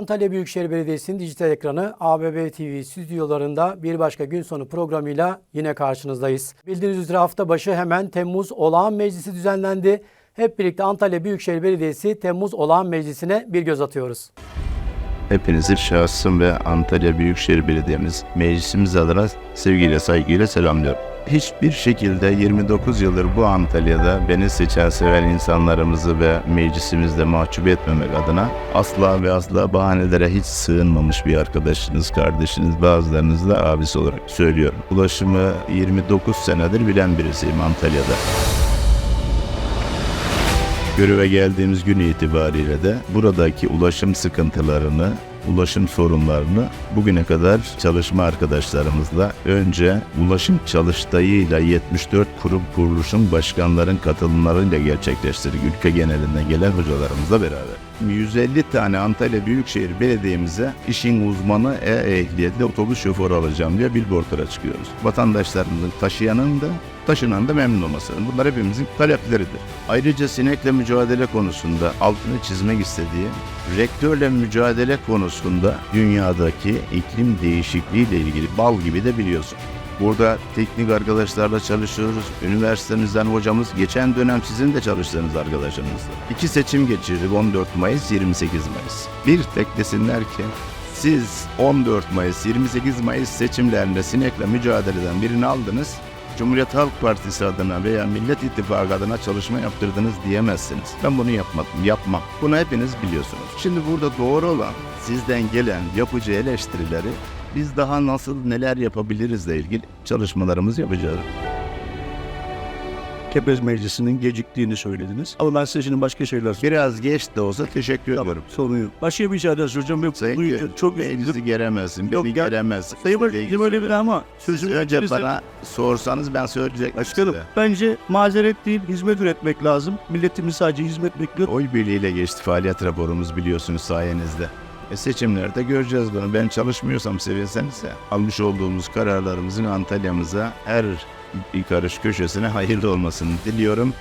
Antalya Büyükşehir Belediyesi'nin dijital ekranı ABB TV stüdyolarında bir başka gün sonu programıyla yine karşınızdayız. Bildiğiniz üzere hafta başı hemen Temmuz Olağan Meclisi düzenlendi. Hep birlikte Antalya Büyükşehir Belediyesi Temmuz Olağan Meclisi'ne bir göz atıyoruz. Hepinizi şahsım ve Antalya Büyükşehir Belediye'miz meclisimiz adına sevgiyle saygıyla selamlıyorum. Hiçbir şekilde 29 yıldır bu Antalya'da beni seçen seven insanlarımızı ve meclisimizde mahcup etmemek adına asla ve asla bahanelere hiç sığınmamış bir arkadaşınız, kardeşiniz, bazılarınız da abisi olarak söylüyorum. Ulaşımı 29 senedir bilen birisiyim Antalya'da. Göreve geldiğimiz gün itibariyle de buradaki ulaşım sıkıntılarını, ulaşım sorunlarını bugüne kadar çalışma arkadaşlarımızla önce ulaşım çalıştayıyla 74 kurum kuruluşun başkanların katılımlarıyla gerçekleştirdik ülke genelinden gelen hocalarımızla beraber. 150 tane Antalya Büyükşehir Belediye'mize işin uzmanı e-ehliyetli otobüs şoförü alacağım diye billboardlara çıkıyoruz. Vatandaşlarımızın taşıyanın da taşınan da memnun olması. Bunlar hepimizin talepleridir. Ayrıca sinekle mücadele konusunda altını çizmek istediği rektörle mücadele konusunda dünyadaki iklim değişikliği ile ilgili bal gibi de biliyorsun. Burada teknik arkadaşlarla çalışıyoruz. Üniversitemizden hocamız geçen dönem sizin de çalıştığınız arkadaşınızdı. İki seçim geçirdik 14 Mayıs 28 Mayıs. Bir tek desinler ki siz 14 Mayıs 28 Mayıs seçimlerinde sinekle mücadeleden birini aldınız. Cumhuriyet Halk Partisi adına veya Millet İttifakı adına çalışma yaptırdınız diyemezsiniz. Ben bunu yapmadım, yapmam. Bunu hepiniz biliyorsunuz. Şimdi burada doğru olan sizden gelen yapıcı eleştirileri biz daha nasıl neler yapabilirizle ilgili çalışmalarımızı yapacağız. Kepez Meclisi'nin geciktiğini söylediniz. Ama ben size şimdi başka şeyler. Biraz geç de olsa teşekkür ediyorum. Sorun yok. Başka bir şey daha soracağım. Yok, Sayın Gül, çok üzüldüm. geremezsin, Yok, gel- geremezsin. Sayın Başkanım öyle bir ama sözüm Önce bana sorsanız ben söyleyecektim Başkanım size. bence mazeret değil hizmet üretmek lazım. Milletimiz sadece hizmet bekliyor. Oy birliğiyle geçti faaliyet raporumuz biliyorsunuz sayenizde. E seçimlerde göreceğiz bunu. Ben çalışmıyorsam sevinseniz. Almış olduğumuz kararlarımızın Antalya'mıza her bir karış köşesine hayırlı olmasını diliyorum.